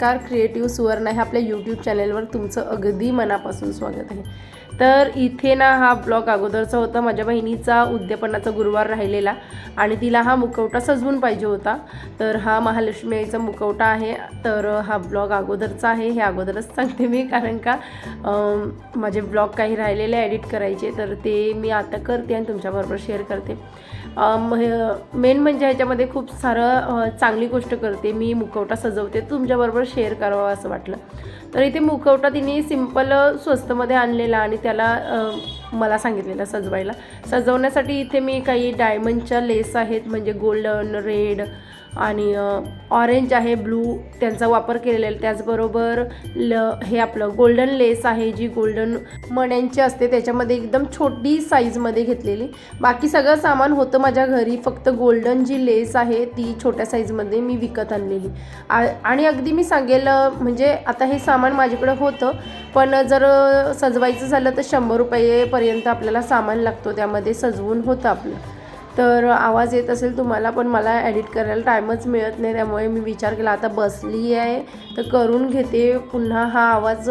Car creative सुवर्ण ह्या आपल्या यूट्यूब चॅनेलवर तुमचं अगदी मनापासून स्वागत आहे. तर इथे ना हा ब्लॉग अगोदरचा होता. माझ्या बहिणीचा उद्यापनाचा गुरुवार राहिलेला आणि तिला हा मुखवटा सजवून पाहिजे होता. तर हा महालक्ष्मी आईचा मुखवटा आहे. तर हा ब्लॉग अगोदरचा आहे. हे अगोदरच सांगते मी कारण का माझे ब्लॉग काही राहिलेले एडिट करायचे. तर ते मी आता करते आणि तुमच्याबरोबर शेअर करते. मेन म्हणजे ह्याच्यामध्ये खूप सारं चांगली गोष्ट करते. मी मुखवटा सजवते. तुमच्याबरोबर शेअर करावा असं वाटलं. तर इथे मुखवटा तिने सिंपल स्वस्तमध्ये आणलेला आणि त्याला मला सांगितलेलं सजवायला. सजवण्यासाठी इथे मी काही डायमंडच्या लेस आहेत. म्हणजे गोल्डन रेड आणि ऑरेंज आहे ब्लू त्यांचा वापर केलेला आहे. त्याचबरोबर ल हे आपलं गोल्डन लेस आहे जी गोल्डन मण्यांची असते त्याच्यामध्ये एकदम छोटी साईजमध्ये घेतलेली. बाकी सगळं सामान होतं माझ्या घरी फक्त गोल्डन जी लेस आहे ती छोट्या साईजमध्ये मी विकत आणलेली. आ- आणि अगदी मी सांगेल म्हणजे आता हे सामान माझ्याकडे होतं पण जर सजवायचं झालं तर शंभर रुपयेपर्यंत आपल्याला सामान लागतो त्यामध्ये सजवून होतं आपलं. तर आवाज येत असेल तुम्हाला पण मला एडिट करायला टाईमच मिळत नाही त्यामुळे मी विचार केला आता बसली आहे तर करून घेते. पुन्हा हा आवाज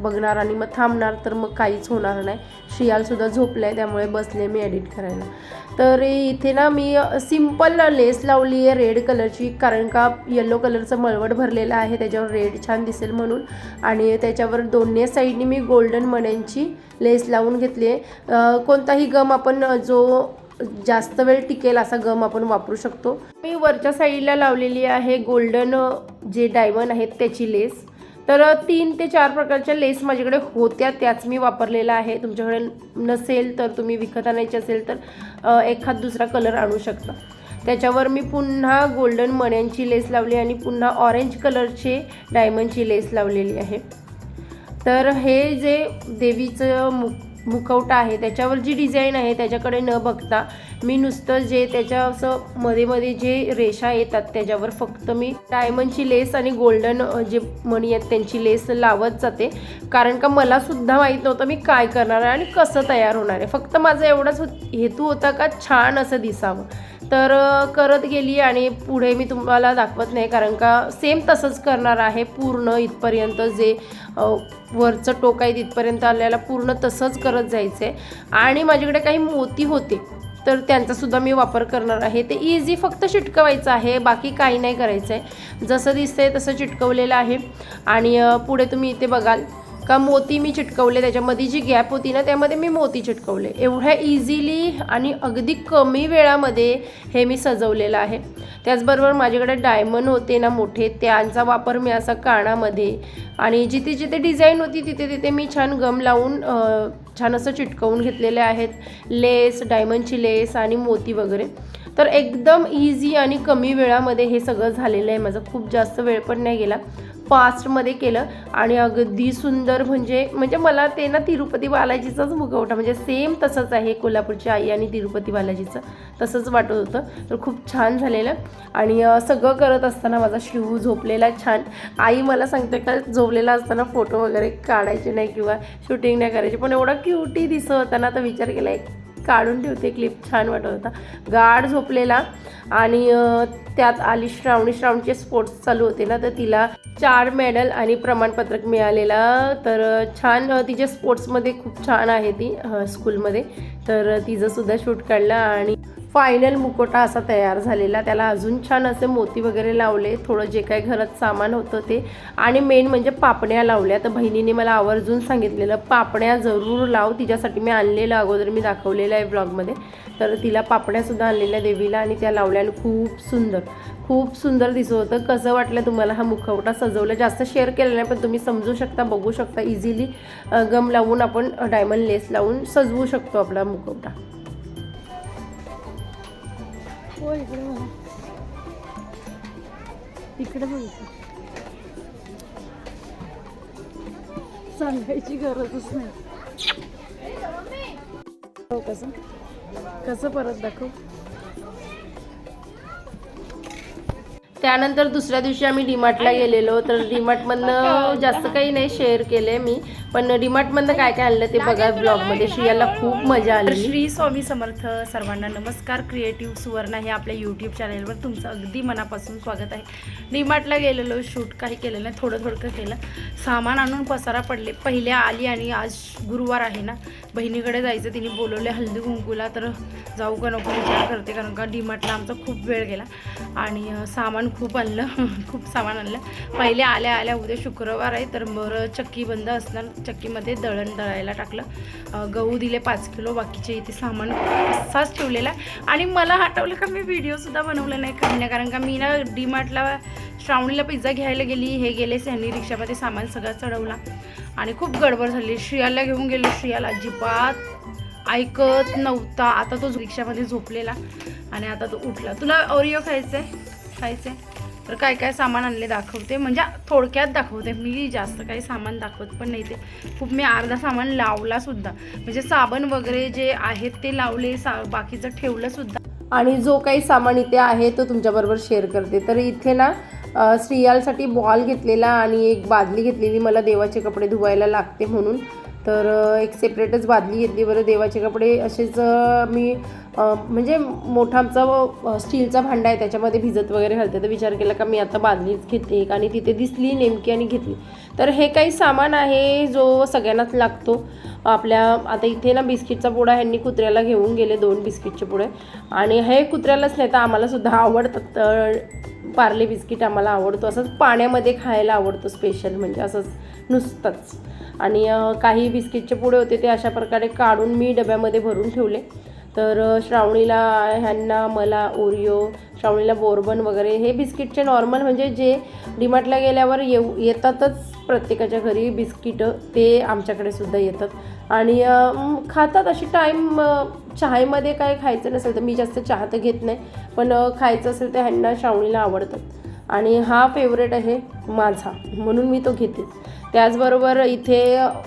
बघणार आणि मग थांबणार तर मग काहीच होणार नाही. शियालसुद्धा झोपलं आहे त्यामुळे बसले मी एडिट करायला. तर इथे ना मी सिंपल लेस लावली आहे रेड कलरची कारण का येलो कलरचं मळवट भरलेलं आहे त्याच्यावर रेड छान दिसेल म्हणून. आणि त्याच्यावर दोन्ही साईडनी मी गोल्डन मण्यांची लेस लावून घेतली आहे. कोणताही गम आपण जो जास्त वेळ टिकेल असा गम आपण वापरू शकतो. मी वरच्या साईडला लावलेली आहे गोल्डन जे डायमंड आहेत त्याची लेस. तर तीन ते चार प्रकारच्या लेस माझ्याकडे होत्या त्याच मी वापरलेल्या आहे. तुमच्याकडे नसेल तर तुम्ही विकत आणायची असेल तर एखाद दुसरा कलर आणू शकता. त्याच्यावर मी पुन्हा गोल्डन मण्यांची लेस लावली आणि पुन्हा ऑरेंज कलरचे डायमंडची लेस लावलेली आहे. तर हे जे देवीचं मुख मुखवटा आहे त्याच्यावर जी डिझाईन आहे त्याच्याकडे न बघता मी नुसतं जे त्याच्या असं मध्ये मध्ये जे रेषा येतात त्याच्यावर फक्त मी डायमंडची लेस आणि गोल्डन जे मणी आहेत त्यांची लेस लावत जाते. कारण का मला सुद्धा माहीत नव्हतं मी काय करणार आहे आणि कसं तयार होणार आहे. फक्त माझा एवढाच हेतू होता का छान असं दिसावं. तर करत गेली आणि पुढे मी तुम्हाला दाखवत नाही कारण का सेम तसंच करणार आहे. पूर्ण इथपर्यंत जे वरचं टोक आहे तिथपर्यंत आल्याला पूर्ण तसंच करत जायचं आहे आणि माझ्याकडे काही मोती होते. तर त्यांचासुद्धा मी वापर करणार आहे. ते इझी फक्त चिटकवायचं आहे बाकी काही नाही करायचं आहे जसं दिसतंय तसं चिटकवलेलं आहे. आणि पुढे तुम्ही इथे बघाल. का मोती मी चिटकवले त्याच्यामध्ये जी गॅप होती ना त्यामध्ये मी मोती चिटकवले. एवढ्या इझिली आणि अगदी कमी वेळामध्ये हे मी सजवलेलं आहे. त्याचबरोबर माझ्याकडे डायमंड होते ना मोठे त्यांचा वापर मी असा कानामध्ये आणि जिथे जिथे डिझाईन होती तिथे तिथे मी छान गम लावून छान असं चिटकवून घेतलेले आहेत. लेस डायमंडची लेस आणि मोती वगैरे. तर एकदम इझी आणि कमी वेळामध्ये हे सगळं झालेलं आहे. माझं खूप जास्त वेळ पण नाही गेला. फास्टमध्ये केलं आणि अगदी सुंदर म्हणजे म्हणजे मला ते ना तिरुपती बालाजीचाच मुखवटा म्हणजे सेम तसंच आहे कोल्हापूरची आई आणि तिरुपती बालाजीचं तसंच वाटत होतं. तर खूप छान झालेलं. आणि सगळं करत असताना माझा शिव झोपलेला छान. आई मला सांगते का झोपलेला असताना फोटो वगैरे काढायचे नाही किंवा शूटिंग नाही करायची पण एवढा क्युटी दिसत होता ना तर विचार केला एक काढून ठेवते क्लिप छान वाटत होता. गाढ झोपलेला आणि त्यात आली श्रावणी. श्रावणचे स्पोर्ट्स चालू होते ना तर तिला चार मेडल आणि प्रमाणपत्रक मिळालेला. तर छान तिच्या स्पोर्ट्समध्ये खूप छान आहे ती स्कूलमध्ये तर तिचंसुद्धा शूट काढलं आणि फायनल मुकोटा असा तयार झालेला. त्याला अजून छान असे मोती वगैरे लावले. थोडं जे काही घरात सामान होतं ते. आणि मेन म्हणजे पापण्या लावल्या. तर बहिणीने मला आवर्जून सांगितलेलं पापण्या जरूर लाव. तिच्यासाठी मी आणलेलं अगोदर मी दाखवलेलं आहे ब्लॉगमध्ये तर तिला पापण्यासुद्धा आणलेल्या देवीला आणि त्या लावल्या आणि खूप सुंदर. खूप सुंदर दिसत होतं. कसं वाटलं तुम्हाला हा मुखवटा सजवला? जास्त शेअर केलं नाही पण तुम्ही समजू शकता बघू शकता. इझिली गम लावून आपण डायमंड लेस लावून सजवू शकतो आपला मुखवटा. हो इकडे बघा. इकडे बघ. सांगायची गरजच नाही. हो कसं? कसं परत दाखव? त्यानंतर दुसऱ्या दिवशी आम्ही डीमार्टला गेलेलो तर डीमार्टमधनं जास्त काही नाही शेअर केले मी. पण डीमार्टमधनं काय काय आणलं ते बघा ब्लॉगमध्ये. श्रियाला खूप मजा आली. श्री स्वामी समर्थ सर्वांना नमस्कार. क्रिएटिव्ह सुवर्णा हे आपल्या यूट्यूब चॅनलवर तुमचं अगदी मनापासून स्वागत आहे. डीमार्टला गेलेलो शूट काही केलेलं नाही थोडं थोडकं केलं. सामान आणून पसारा पडले. पहिले आली आणि आज गुरुवार आहे ना. बहिणीकडे जायचं तिने बोलवले हल्दी कुंकूला तर जाऊ का नको विचार करते कारण का डीमार्टला आमचा खूप वेळ गेला. आणि सामान खूप आणलं खूप सामान आणलं. पहिले आल्या आल्या उद्या शुक्रवार आहे तर बरं चक्की बंद असणार. चक्कीमध्ये दळण दळायला टाकलं. गहू दिले पाच किलो बाकीचे इथे सामान असाच ठेवलेला आहे. आणि मला आठवलं का मी व्हिडिओसुद्धा बनवलं नाही खाण्या कारण का मी ना डीमार्टला श्रावणीला पिझ्झा घ्यायला गेली हे गेले ह्यांनी रिक्षामध्ये सामान सगळं चढवला. आणि खूप गडबड झाली. श्रियाला घेऊन गेलो श्रियाला अजिबात ऐकत नव्हता. आता तो रिक्षामध्ये झोपलेला आणि आता तो उठला. तुला ओरिओ खायचं आहे खायचं आहे तर काय काय सामान आणले दाखवते. म्हणजे थोडक्यात दाखवते. मी जास्त काही सामान दाखवत पण नाही ते. खूप मी अर्धा सामान लावला सुद्धा. म्हणजे साबण वगैरे जे आहेत ते लावले सा बाकीचं ठेवलं सुद्धा. आणि जो काही सामान इथे आहे तो तुमच्याबरोबर शेअर करते. तर इथे ना स्त्रियांसाठी बॉल घेतलेला आणि एक बादली घेतलेली मला देवाचे कपडे धुवायला लागते म्हणून. तर एक सेपरेटच बादली घेतली. बरं देवाचे कपडे असेच मी म्हणजे मोठा आमचा स्टीलचा भांडा आहे. त्याच्यामध्ये भिजत वगैरे घालते. तर विचार केला का मी आता बादलीच घेते. एक आणि तिथे दिसली नेमकी आणि घेतली. तर हे काही सामान आहे जो सगळ्यांनाच लागतो. आपल्या आता इथे ना बिस्किटचा पुडा ह्यांनी कुत्र्याला घेऊन गेले दोन बिस्किटचे पुडे. आणि हे कुत्र्यालाच नाही तर आम्हालासुद्धा आवडतात. तर पार्ले बिस्किट आम्हाला आवडतो. असंच पाण्यामध्ये खायला आवडतो स्पेशल. म्हणजे असंच नुसतंच. आणि काही बिस्किटचे पुडे होते ते अशा प्रकारे काढून मी डब्यामध्ये भरून ठेवले. तर श्रावणीला ह्यांना मला ओरिओ श्रावणीला बोर्बन वगैरे हे बिस्किटचे नॉर्मल म्हणजे जे डीमार्टला गेल्यावर येऊ येतातच प्रत्येकाच्या घरी बिस्किटं ते आमच्याकडे सुद्धा येतात. आणि खातात अशी टाईम चहामध्ये काय खायचं नसेल तर मी जास्त चहा तर घेत नाही. पण खायचं असेल तर ह्यांना श्रावणीला आवडतात आणि हा फेवरेट आहे माझा म्हणून मी तो घेते. त्याचबरोबर इथे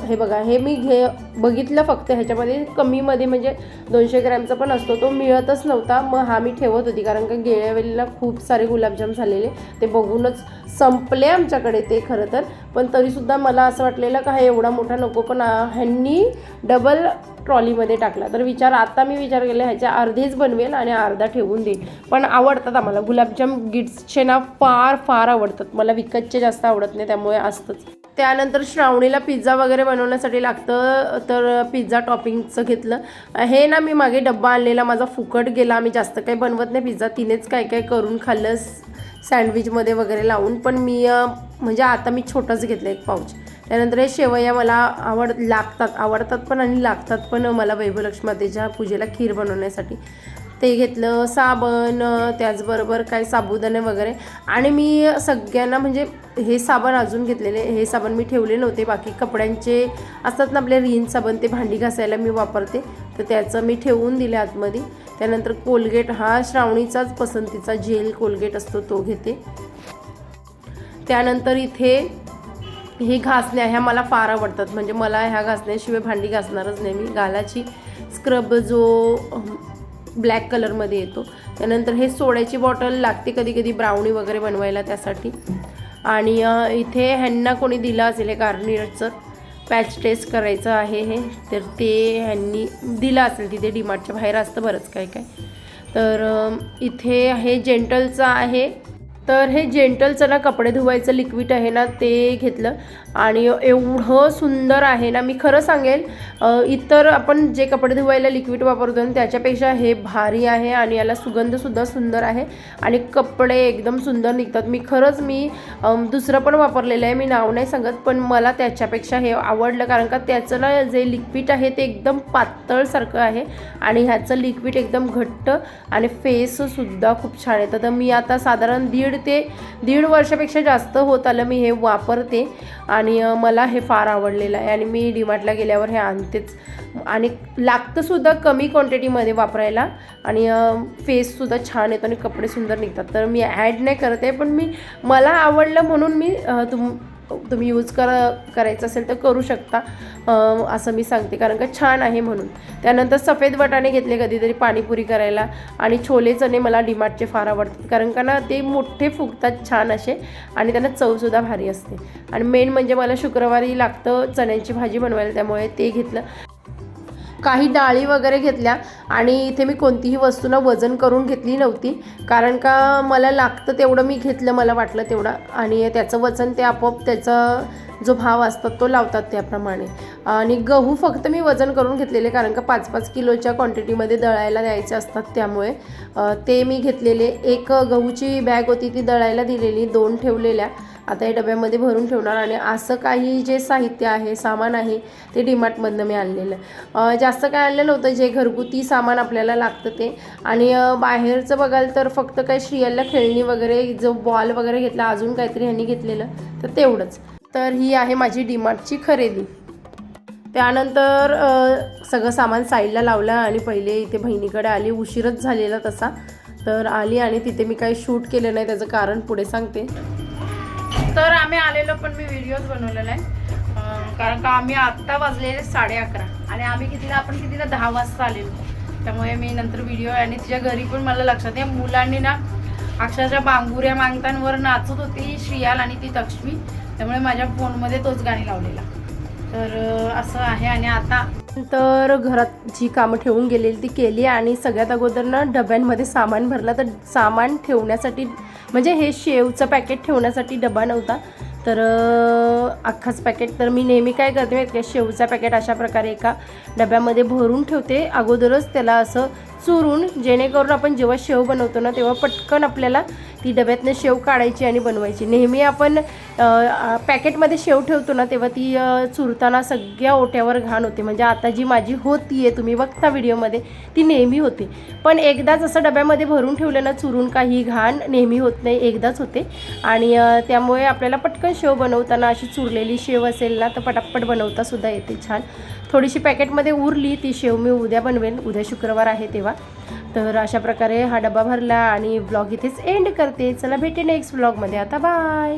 हे बघा हे मी घे बघितलं फक्त ह्याच्यामध्ये कमीमध्ये म्हणजे दोनशे ग्रॅमचा पण असतो तो मिळतच नव्हता मग हा मी ठेवत होती कारण का गेल्या वेळेला खूप सारे गुलाबजाम झालेले ते बघूनच संपले आमच्याकडे ते खरं तर. पण तरीसुद्धा मला असं वाटलेलं का हा एवढा मोठा नको पण ह्यांनी डबल ट्रॉलीमध्ये टाकला. तर विचार आता मी विचार केला ह्याच्या अर्धेच बनवेल आणि अर्धा ठेवून देईल. पण आवडतात आम्हाला. गुलाबजाम गिट्सचे ना फार फार आवडतात. मला विकतचे जास्त आवडत नाही त्यामुळे असतंच. त्यानंतर श्रावणीला पिझ्झा वगैरे बनवण्यासाठी लागतं तर पिझ्झा टॉपिंगचं घेतलं. हे ना मी मागे डब्बा आणलेला माझा फुकट गेला. आम्ही जास्त काही बनवत नाही. पिझ्झा तिनेच काय काय करून खाल्लं सँडविचमध्ये वगैरे लावून. पण मी म्हणजे आता मी छोटंच घेतलं एक पाऊच. त्यानंतर हे शेवया मला आवड लागतात आवडतात पण आणि लागतात पण मला वैभवलक्ष्मातेच्या पूजेला खीर बनवण्यासाठी. ते घेतलं साबण त्याचबरोबर काय साबुदाणे वगैरे. आणि मी सगळ्यांना म्हणजे हे साबण अजून घेतलेले हे साबण मी ठेवले नव्हते. बाकी कपड्यांचे असतात ना आपले रिन साबण ते भांडी घासायला मी वापरते. तर त्याचं मी ठेवून दिले आतमध्ये. त्यानंतर कोलगेट हा श्रावणीचाच पसंतीचा जेल कोलगेट असतो तो घेते. त्यानंतर इथे ही घासण्या ह्या मला फार आवडतात. म्हणजे मला ह्या घासण्याशिवाय भांडी घासणारच नाही मी. गालाची स्क्रब जो ब्लॅक कलरमध्ये येतो. त्यानंतर हे सोड्याची बॉटल लागते कधी कधी ब्राउनी वगैरे बनवायला त्यासाठी. आणि इथे ह्यांना कोणी दिलं असेल हे गार्नियरचं पॅच टेस्ट करायचं आहे हे तर ते ह्यांनी दिलं असेल तिथे डीमार्टच्या बाहेर असतं बरंच काय काय. तर इथे हे जेंटलचं आहे. तर हे जेंटलचं ना कपडे धुवायचं लिक्विड आहे ना ते घेतलं. आणि एवढं सुंदर आहे ना मी खरं सांगेल इतर आपण जे कपडे धुवायला लिक्विड वापरतो ना त्याच्यापेक्षा हे भारी आहे आणि याला सुगंधसुद्धा सुंदर आहे आणि कपडे एकदम सुंदर निघतात. मी खरंच मी दुसरं पण वापरलेलं आहे मी नाव नाही सांगत पण मला त्याच्यापेक्षा हे आवडलं कारण का त्याचं ना जे लिक्विड आहे ते एकदम पातळसारखं आहे आणि ह्याचं लिक्विड एकदम घट्ट आणि फेससुद्धा खूप छान येतं. तर मी आता साधारण दीड ते दीड वर्षापेक्षा जास्त होत आलं मी हे वापरते. आणि मला हे फार आवडलेलं आहे आणि मी डीमार्टला गेल्यावर हे आणतेच. आणि लागतंसुद्धा कमी क्वांटिटीमध्ये वापरायला आणि फेससुद्धा छान येतो आणि कपडे सुंदर निघतात. तर मी ॲड नाही करत आहे पण मी मला आवडलं म्हणून मी तुम तुम्ही यूज कर करायचं असेल तर करू शकता. असं मी सांगते. कारण का छान आहे म्हणून. त्यानंतर सफेद वटाणे घेतले कधीतरी पाणीपुरी करायला. आणि छोले चणे मला डिमार्टचे फार आवडतात. कारण का ना ते मोठे फुगतात छान असे. आणि त्यांना चवसुद्धा भारी असते. आणि मेन म्हणजे मला शुक्रवारी लागतं चण्याची भाजी बनवायला. त्यामुळे ते घेतलं. काही डाळी वगैरे घेतल्या आणि इथे मी कोणतीही वस्तूला वजन करून घेतली नव्हती. कारण का मला लागतं तेवढं मी घेतलं मला वाटलं तेवढं. आणि त्याचं वजन ते आपोआप त्याचा जो भाव असतात तो लावतात त्याप्रमाणे. आणि गहू फक्त मी वजन करून घेतलेले कारण का पाच पाच किलोच्या क्वांटिटीमध्ये दळायला द्यायचे असतात त्यामुळे. ते मी घेतलेले. एक गहूची बॅग होती ती दळायला दिलेली दोन ठेवलेल्या. आता हे डब्यामध्ये भरून ठेवणार आणि असं काही जे साहित्य आहे सामान आहे ते डीमार्टमधनं मी आणलेलं जास्त काय आणलेलं होतं जे घरगुती सामान आपल्याला लागतं ते. आणि बाहेरचं बघाल तर फक्त काय श्रियाला खेळणी वगैरे जो बॉल वगैरे घेतला अजून काहीतरी ह्यांनी घेतलेलं तर तेवढंच. तर ही आहे माझी डीमार्टची खरेदी. त्यानंतर सगळं सामान साईडला लावलं आणि पहिले इथे बहिणीकडे आली. उशीरच झालेला तसा. तर आली आणि तिथे मी काही शूट केलं नाही त्याचं कारण पुढे सांगते. तर आम्ही आलेलो पण मी व्हिडिओज बनवलेला आहे कारण का आम्ही आत्ता वाजलेले साडे अकरा आणि आम्ही कितीला आपण कितीला दहा वाजता आलेलो. त्यामुळे मी नंतर व्हिडिओ आणि तिच्या घरी पण मला लक्षात आहे. मुलांनी ना अक्षरशः बांगुऱ्या मागतांवर नाचत होती श्रियाल आणि ती लक्ष्मी. त्यामुळे माझ्या फोनमध्ये तोच गाणी लावलेला. तर असं आहे आणि आता तर घरात जी कामं ठेवून गेलेली ती केली आणि सगळ्यात अगोदर ना डब्यांमध्ये सामान भरलं. तर सामान ठेवण्यासाठी म्हणजे हे शेवचं पॅकेट ठेवण्यासाठी डबा नव्हता. तर अख्खाच पॅकेट तर मी नेहमी काय करते शेवचा पॅकेट अशा प्रकारे एका डब्यामध्ये भरून ठेवते. अगोदरच त्याला असं चुरून जेणेकरून आपण जेव्हा शेव बनवतो ना तेव्हा पटकन आपल्याला ती डब्यातनं शेव काढायची आणि बनवायची. नेहमी आपण पॅकेटमध्ये शेव ठेवतो ना तेव्हा ती चुरताना सगळ्या ओट्यावर घाण होते. म्हणजे आता जी माझी होती आहे तुम्ही बघता व्हिडिओमध्ये ती नेहमी होते. पण एकदाच असं डब्यामध्ये भरून ठेवलं ना चुरून काही घाण नेहमी होत नाही एकदाच होते. आणि त्यामुळे आपल्याला पटकन शेव बनवताना अशी चुरलेली शेव असेल ना तर पटापट बनवतासुद्धा येते छान. थोडीशी पॅकेटमध्ये उरली ती शेव मी उद्या बनवेन. उद्या शुक्रवार आहे तेव्हा. तर अशा प्रकारे हा डबा भरला आणि ब्लॉग इथेच एंड करते. चला भेटे नेक्स्ट ब्लॉगमध्ये आता बाय